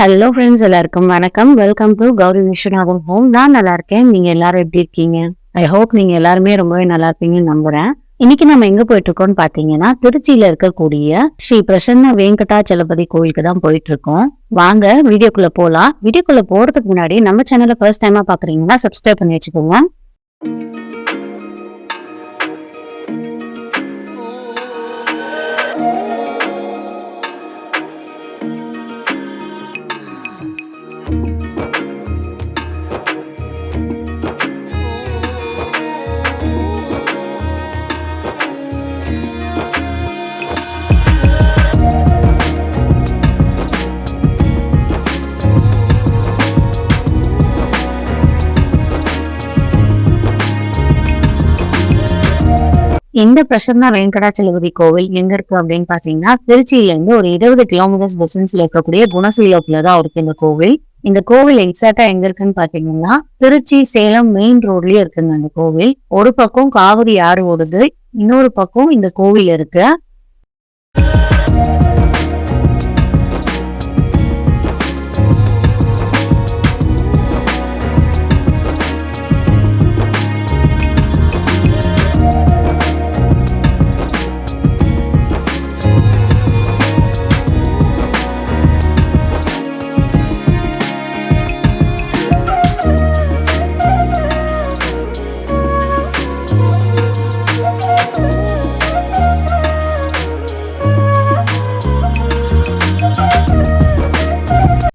Hello friends எல்லாருக்கும் வணக்கம். Welcome to Gowri Viswanathan home நான் நல்லா இருக்கேன். நீங்க எல்லாரும் எப்படி இருக்கீங்க? ஐ ஹோப் நீங்க எல்லாருமே ரொம்பவே நல்லா இருப்பீங்கன்னு நம்புறேன். இன்னைக்கு நம்ம எங்க போயிட்டு இருக்கோம்னு பாத்தீங்கன்னா திருச்சியில இருக்கக்கூடிய ஸ்ரீ பிரசன்ன வெங்கடாச்சலபதி கோயிலுக்கு தான் போயிட்டு இருக்கோம் வாங்க வீடியோக்குள்ள போலாம். வீடியோக்குள்ள போறதுக்கு முன்னாடி நம்ம சேனலை ஃபர்ஸ்ட் டைமா பாக்குறீங்கன்னா சப்ஸ்கிரைப் பண்ணி வச்சுக்கோங்க. இந்த பிரசன்னா வெங்கடாச்சலபதி கோவில் எங்க இருக்கு அப்படின்னு பாத்தீங்கன்னா திருச்சியில இருந்து ஒரு இருபது கிலோமீட்டர்ஸ் டிஸ்டன்ஸ்ல இருக்கக்கூடிய குணசீலத்துல தான் இருக்கு இந்த கோவில். இந்த கோவில் எக்ஸாக்டா எங்க இருக்குன்னு பாத்தீங்கன்னா திருச்சி சேலம் மெயின் ரோட்லயே இருக்குங்க அந்த கோவில். ஒரு பக்கம் காவிரி ஆறு ஓடுது இன்னொரு பக்கம் இந்த கோவில் இருக்கு.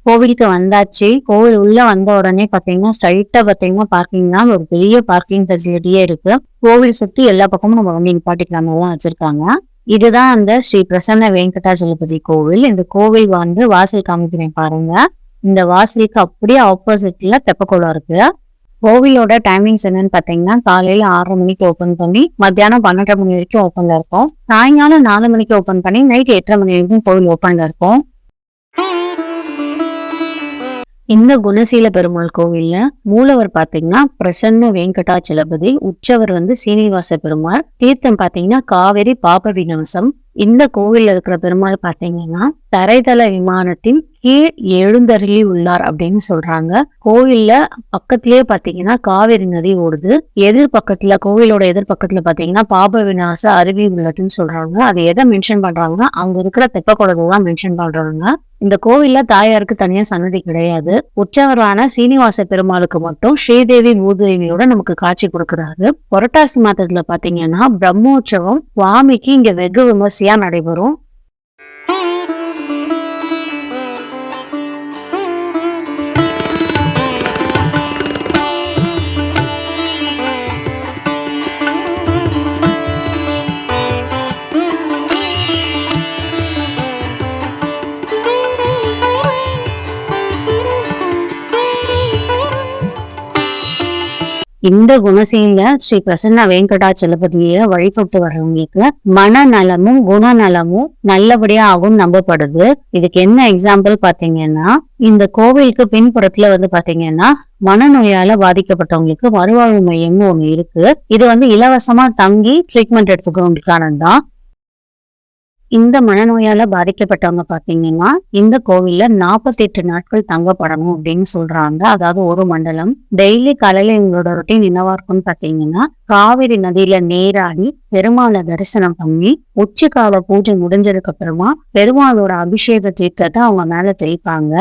கோவிலுக்கு வந்தாச்சு. கோவில் உள்ள வந்த உடனே பாத்தீங்கன்னா ஸ்ட்ரைட்டா பாத்தீங்கன்னா பார்க்கிங்னா ஒரு பெரிய பார்க்கிங் ஃபெசிலிட்டியே இருக்கு. கோவில் சுத்தி எல்லா பக்கமும் நம்ம வந்து நிப்பாட்டிக்கலாமெல்லாம் வச்சிருக்காங்க. இதுதான் அந்த ஸ்ரீ பிரசன்ன வெங்கடாஜலபதி கோவில். இந்த கோவில் வந்து வாசல் காமிக்கிறேன் பாருங்க. இந்த வாசலுக்கு அப்படியே ஆப்போசிட்ல தெப்பக்குளம் இருக்கு. கோவிலோட டைமிங்ஸ் என்னன்னு பாத்தீங்கன்னா காலையில ஆறரை மணிக்கு ஓபன் பண்ணி மத்தியானம் பன்னெண்டரை மணி வரைக்கும் ஓப்பன்ல இருக்கும். சாயங்காலம் நாலு மணிக்கு ஓபன் பண்ணி நைட் எட்டரை மணி வரைக்கும் கோவில் ஓப்பன்ல இருக்கும். இந்த குணசீல பெருமாள் கோவில்ல மூலவர் பாத்தீங்கன்னா பிரசன்ன வெங்கடாச்சலபதி உற்சவர் வந்து சீனிவாச பெருமாள் தீர்த்தம் பாத்தீங்கன்னா காவேரி பாப விநாசம் இந்த கோவில்ல இருக்கிற பெருமாள் பாத்தீங்கன்னா தரைதள விமானத்தின் கீழ் எழுந்தருளி உள்ளார் அப்படின்னு சொல்றாங்க. கோவில்ல பக்கத்திலேயே பாத்தீங்கன்னா காவேரி நதி ஓடுது. எதிர் பக்கத்துல கோவிலோட எதிர் பக்கத்துல பாத்தீங்கன்னா பாப விநாச அருவி உள்ளதுன்னு சொல்றாங்க. அது எதை மென்ஷன் பண்றாங்கன்னா அங்க இருக்கிற தெப்ப குடகு மென்ஷன் பண்றாங்க. இந்த கோவில்ல தாயாருக்கு தனியா சன்னதி கிடையாது. உற்சவரான சீனிவாச பெருமாளுக்கு மட்டும் ஸ்ரீதேவி பூதேவியோட நமக்கு காட்சி கொடுக்கிறாரு. புரட்டாசி மாதத்துல பாத்தீங்கன்னா பிரம்மோற்சவம் சுவாமிக்கு இங்க வெகு விமர்சனம். விமர்சையா நடைபெறும். இந்த குணசீல ஸ்ரீ பிரசன்ன வெங்கடாச்சலபதியை வழிபட்டு வர்றவங்களுக்கு மனநலமும் குணநலமும் நல்லபடியா ஆகும் நம்பப்படுது. இதுக்கு என்ன எக்ஸாம்பிள் பாத்தீங்கன்னா இந்த கோவிலுக்கு பின்புறத்துல வந்து பாத்தீங்கன்னா மனநோயால பாதிக்கப்பட்டவங்களுக்கு மறுவாழ்வு மையம்னு ஒண்ணு இருக்கு. இது வந்து இலவசமா தங்கி ட்ரீட்மெண்ட் எடுத்துக்கிறவங்களுக்கானதான் இந்த மனநோயால பாதிக்கப்பட்டவங்க பாத்தீங்கன்னா இந்த கோவில்ல நாற்பத்தி எட்டு நாட்கள் தங்கப்படணும் அப்படின்னு சொல்றாங்க. அதாவது ஒரு மண்டலம். டெய்லி காலையில எங்களோட ரொட்டீன் என்னவா இருக்கும்னு பாத்தீங்கன்னா காவிரி நதியில நேராடி பெருமாளை தரிசனம் பண்ணி உச்சிக்கால பூஜை முடிஞ்சதுக்கு அப்புறமா பெருமாளோட அபிஷேக தீர்த்தத்தை அவங்க மேல தெளிப்பாங்க.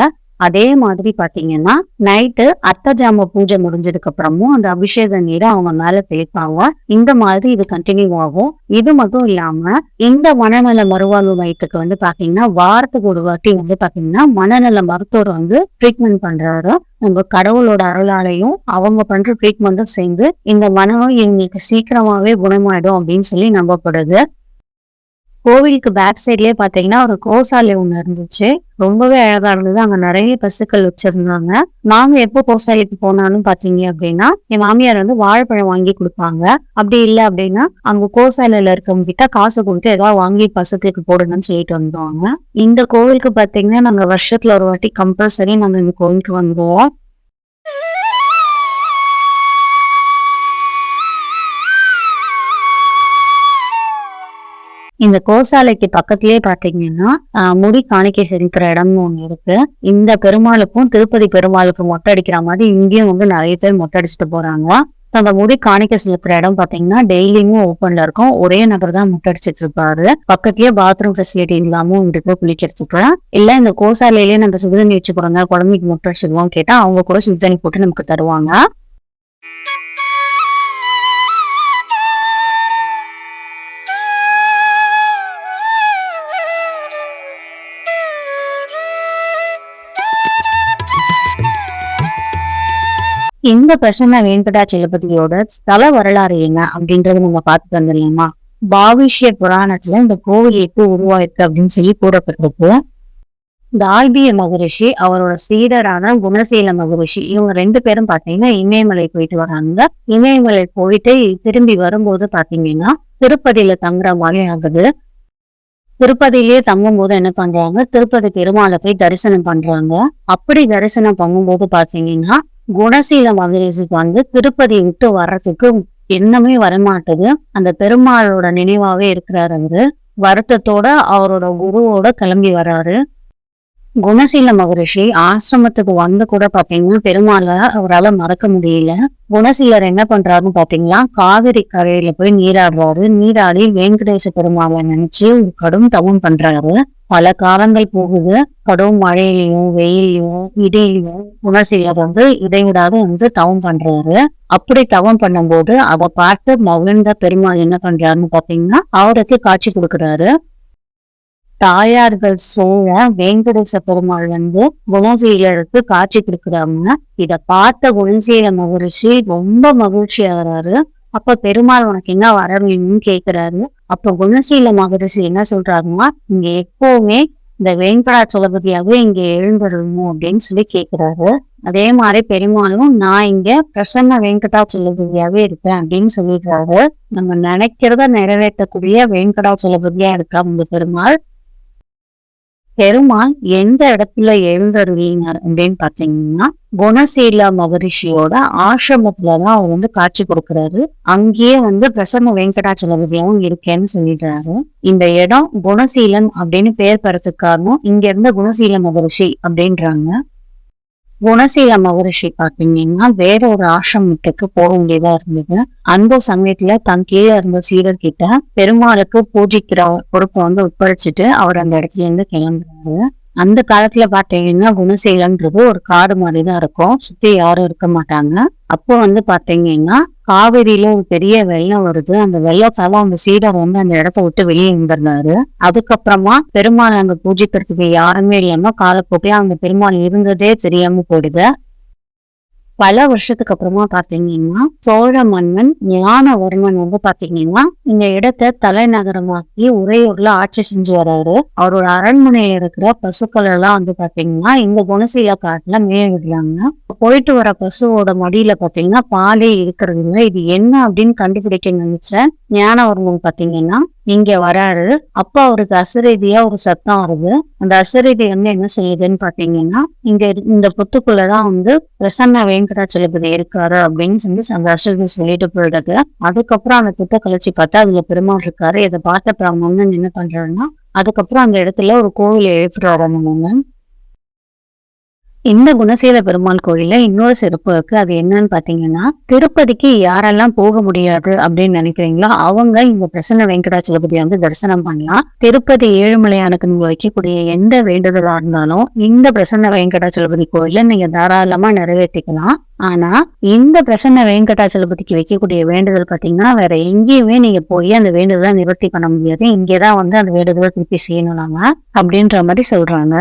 அதே மாதிரி பாத்தீங்கன்னா நைட்டு அத்தஜாம பூஜை முடிஞ்சதுக்கு அப்புறமும் அந்த அபிஷேக நீரை அவங்க மேல தேய்ப்பாங்க. இந்த மாதிரி இது கண்டினியூ ஆகும். இது மட்டும் இல்லாம இந்த மனநல மறுவாழ்வு மையத்துக்கு வந்து பாத்தீங்கன்னா வாரத்துக்கு ஒரு வாட்டி வந்து பாத்தீங்கன்னா மனநல மருத்துவர் வந்து ட்ரீட்மெண்ட் பண்றாரு. நம்ம கடவுளோட அருளாலையும் அவங்க பண்ற ட்ரீட்மெண்ட்டும் சேர்ந்து இந்த மனநோய் எங்களுக்கு சீக்கிரமாவே குணமாயிடும் அப்படின்னு சொல்லி நம்பப்படுது. கோவிலுக்கு பேக் சைட்லயே பாத்தீங்கன்னா ஒரு கோசாலை ஒண்ணு இருந்துச்சு. ரொம்பவே அழகா இருந்தது. அங்க நிறைய பசுக்கள் வச்சிருந்தாங்க. நாங்க எப்போ கோசாலைக்கு போனாலும் பாத்தீங்க அப்படின்னா என் மாமியார் வந்து வாழைப்பழம் வாங்கி கொடுப்பாங்க. அப்படி இல்லை அப்படின்னா அங்க கோசாலையில இருக்கவங்க கிட்ட காசு கொடுத்து ஏதாவது வாங்கி பசுக்களுக்கு போடணும்னு சொல்லிட்டு வந்தோங்க இந்த கோவிலுக்கு பாத்தீங்கன்னா நாங்க வருஷத்துல ஒரு வாட்டி கம்பல்சரி நாங்க இந்த கோவிலுக்கு வந்துருவோம். இந்த கோசாலைக்கு பக்கத்திலே பாத்தீங்கன்னா முடி காணிக்கை செலுத்துற இடம்னு ஒண்ணு இருக்கு. இந்த பெருமாளுக்கும் திருப்பதி பெருமாளுக்கும் மொட்டை அடிக்கிற மாதிரி இங்கேயும் வந்து நிறைய பேர் மொட்டை அடிச்சுட்டு போறாங்க. அந்த முடி காணிக்கை செலுத்துற இடம் பாத்தீங்கன்னா டெய்லியும் ஓப்பன்ல இருக்கும். ஒரே நபர் தான் முட்டை அடிச்சிட்டு இருப்பாரு. பக்கத்துலயே பாத்ரூம் ஃபெசிலிட்டி இல்லாம இருக்கு குளிக்கிறதுக்கு. இல்ல இந்த கோசாலையிலேயே நம்ம சுடுதண்ணி வச்சு கொடுங்க குழந்தைக்கு முட்டை அடிச்சிடுவோம் கேட்டா அவங்க கூட சுடுதண்ணி போட்டு நமக்கு தருவாங்க. இந்த பிரசன்ன வெங்கடாச்சலபதியோட தல வரலாறு என்ன அப்படின்றத நம்ம பார்த்து வந்துடலாமா? பாவிஷ்ய புராணத்துல இந்த கோவில் எப்போ உருவாயிருக்கு அப்படின்னு சொல்லி கூறப்பட்டிருக்கு. ஆல்பிய மகரிஷி அவரோட சீடரான குணசீல மகரிஷி இவங்க ரெண்டு பேரும் பாத்தீங்கன்னா இமயமலை போயிட்டு வராங்க. இமயமலை போயிட்டு திரும்பி வரும்போது பாத்தீங்கன்னா திருப்பதியில தங்குற மாதிரி ஆகுது. திருப்பதியிலேயே தங்கும் போது என்ன பண்றாங்க? திருப்பதி பெருமாளை போய் தரிசனம் பண்றாங்க. அப்படி தரிசனம் பண்ணும்போது பாத்தீங்கன்னா குணசீல மகரிஷிக்கு வந்து திருப்பதி விட்டு வர்றதுக்கு எண்ணமே வரமாட்டது. அந்த பெருமாளோட நினைவாவே இருக்கிறாரு அவரு. வருத்தத்தோட அவரோட குருவோட கிளம்பி வர்றாரு. குணசீல மகரிஷி ஆசிரமத்துக்கு வந்து கூட பாத்தீங்கன்னா பெருமாளை அவரால் மறக்க முடியல. குணசீலர் என்ன பண்றாருன்னு பாத்தீங்கன்னா காவிரி கரையில போய் நீராடுறாரு நீராடி வெங்கடேச பெருமாளை நினைச்சு கடும் தவம் பண்றாரு. பல காலங்கள் போகுது. கடும் மழையிலையும் வெயிலையும் இடையிலையும் குணசீலர் வந்து இடைவிடாத வந்து தவம் பண்றாரு. அப்படி தவம் பண்ணும்போது அதை பார்த்து மகிழ்ந்த பெருமாள் என்ன பண்றாருன்னு பாத்தீங்கன்னா அவருக்கு காட்சி கொடுக்குறாரு. தாயார்கள் சோழ வேங்கடேச பெருமாள் வந்து குணசீலருக்கு காட்சி கொடுக்குறாங்க இத பார்த்த குணசீல மகரிஷி ரொம்ப மகிழ்ச்சி ஆகுறாரு அப்ப பெருமாள் உனக்கு என்ன வரணும்னு வேணும்னு கேக்குறாரு. அப்ப குணசீல மகரிஷி என்ன சொல்றாருன்னா இங்க எப்பவுமே இந்த வெங்கடாச்சலபதியாவே இங்க எழுந்துடணும் அப்படின்னு சொல்லி கேக்குறாரு. அதே மாதிரி பெருமாளும் நான் இங்க பிரசன்ன வெங்கடாச்சலபதியாவே இருப்பேன் அப்படின்னு சொல்லிடுறாரு. நம்ம நினைக்கிறத நிறைவேற்றக்கூடிய வெங்கடாச்சலபதியா இருக்கா இந்த பெருமாள் பெருமாள் எந்த இடத்துல எழுந்தருளினார் அப்படின்னு பாத்தீங்கன்னா குணசீல மகரிஷியோட ஆசிரமத்துலதான் அவர் வந்து காட்சி கொடுக்கிறாரு. அங்கேயே வந்து பிரசன்ன வெங்கடாச்சலபதியாவும் இருக்கேன்னு சொல்லிடுறாரு. இந்த இடம் குணசீலன் அப்படின்னு பேர் பெறத்துக்கு காரணம் இங்க இருந்த குணசீல மகரிஷி அப்படின்றாங்க. குணசீல மகரிஷி பாத்தீங்கன்னா வேற ஒரு ஆசிரமத்துக்கு போக வேண்டியதா இருந்தது. அந்த சமயத்துல தன் கீழே இருந்த சீடர் கிட்ட பெருமாளுக்கு பூஜிக்கிற பொறுப்பை வந்து ஒப்படைச்சிட்டு அவர் அந்த இடத்துல இருந்து கிளம்புறாரு. அந்த காலத்துல பாத்தீங்கன்னா குணசீலன்றது ஒரு காடு மாதிரிதான் இருக்கும். சுத்தி யாரும் இருக்க மாட்டாங்க. அப்போ வந்து பாத்தீங்கன்னா காவிரியில ஒரு பெரிய வெள்ளம் வருது. அந்த வெள்ளத்தால அந்த சீடர் வந்து அந்த இடத்த விட்டு வெளியே இருந்திருந்தாரு. அதுக்கப்புறமா பெருமாள் அங்க பூஜிக்கிறதுக்கு யாருமே இல்லாம காலப்போக்கில அந்த பெருமாள் இருந்ததே தெரியாம போயிடுது. பல வருஷத்துக்கு அப்புறமா பாத்தீங்கன்னா சோழ மன்னன் ஞானவர்மன் வந்து பாத்தீங்கன்னா இந்த இடத்தை தலைநகரமாக்கி உரையூர்ல ஆட்சி செஞ்சு வர்றாரு. அவரோட அரண்மனையில இருக்கிற பசுக்கள் எல்லாம் வந்து பாத்தீங்கன்னா இந்த குணசீல காட்டுல மேய விடுறாங்க போயிட்டு வர பசுவோட மடியில பாத்தீங்கன்னா பாலே இருக்கிறது இல்லை இது என்ன அப்படின்னு கண்டுபிடிக்க நினைச்ச ஞானவர்மன் பாத்தீங்கன்னா இங்க வராரு. அப்ப அவருக்கு அசரீதியா ஒரு சத்தம் வருது. அந்த அசரீதி வந்து என்ன செய்யுதுன்னு பாத்தீங்கன்னா இங்க இரு- இந்த புத்துக்குள்ளதான் வந்து பிரசன்ன வெங்கடாச்சலபதி இருக்காரு அப்படின்னு சொல்லி அந்த அசோகன் சொல்லிட்டு போயிடுது. அதுக்கப்புறம் அந்த புத்தை கழிச்சு பார்த்தா அதுல பெருமாள் இருக்காரு. இதை பார்த்த பிராமணன் என்ன பண்றாருன்னா அதுக்கப்புறம் அந்த இடத்துல ஒரு கோவில் எழுப்புறாரு அந்த மன்னன் இந்த குணசீல பெருமாள் கோயில்ல இன்னொரு சிறப்பு இருக்கு. அது என்னன்னு பாத்தீங்கன்னா திருப்பதிக்கு யாரெல்லாம் போக முடியாது அப்படின்னு நினைக்கிறீங்களோ அவங்க இந்த பிரசன்ன வெங்கடாச்சலபதி வந்து தரிசனம் பண்ணலாம். திருப்பதி ஏழுமலையானுக்கு நீங்க வைக்கக்கூடிய எந்த வேண்டுதலா இருந்தாலும் இந்த பிரசன்ன வெங்கடாச்சலபதி கோயில நீங்க தாராளமா நிறைவேற்றிக்கலாம். ஆனா இந்த பிரசன்ன வெங்கடாச்சலபதிக்கு வைக்கக்கூடிய வேண்டுதல் பாத்தீங்கன்னா வேற எங்கேயுமே நீங்க போய் அந்த வேண்டுதலை நிவர்த்தி பண்ண முடியாது. இங்கேதான் வந்து அந்த வேண்டுதலை திருப்பி செய்யணும் நாம அப்படின்ற மாதிரி சொல்றாங்க.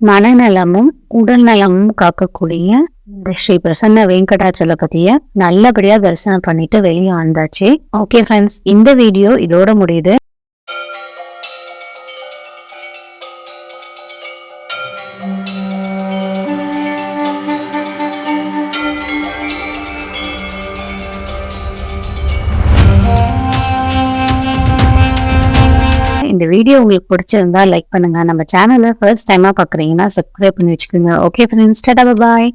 மனநலமும் உடல் நலமும் காக்கக்கூடிய இந்த ஸ்ரீ பிரசன்ன வெங்கடாச்சலபதிய நல்லபடியா தரிசனம் பண்ணிட்டு வெளியே வந்தாச்சு. ஓகே ஃப்ரெண்ட்ஸ் இந்த வீடியோ இதோட முடியுது. இந்த வீடியோ உங்களுக்கு பிடிச்சிருந்தா லைக் பண்ணுங்க. நம்ம சேனலை ஃபர்ஸ்ட் டைமா பாக்குறீங்கன்னா சப்ஸ்கிரைப் பண்ணி வச்சுக்கோங்க. ஓகே ஃப்ரெண்ட்ஸ் டாடா பாய்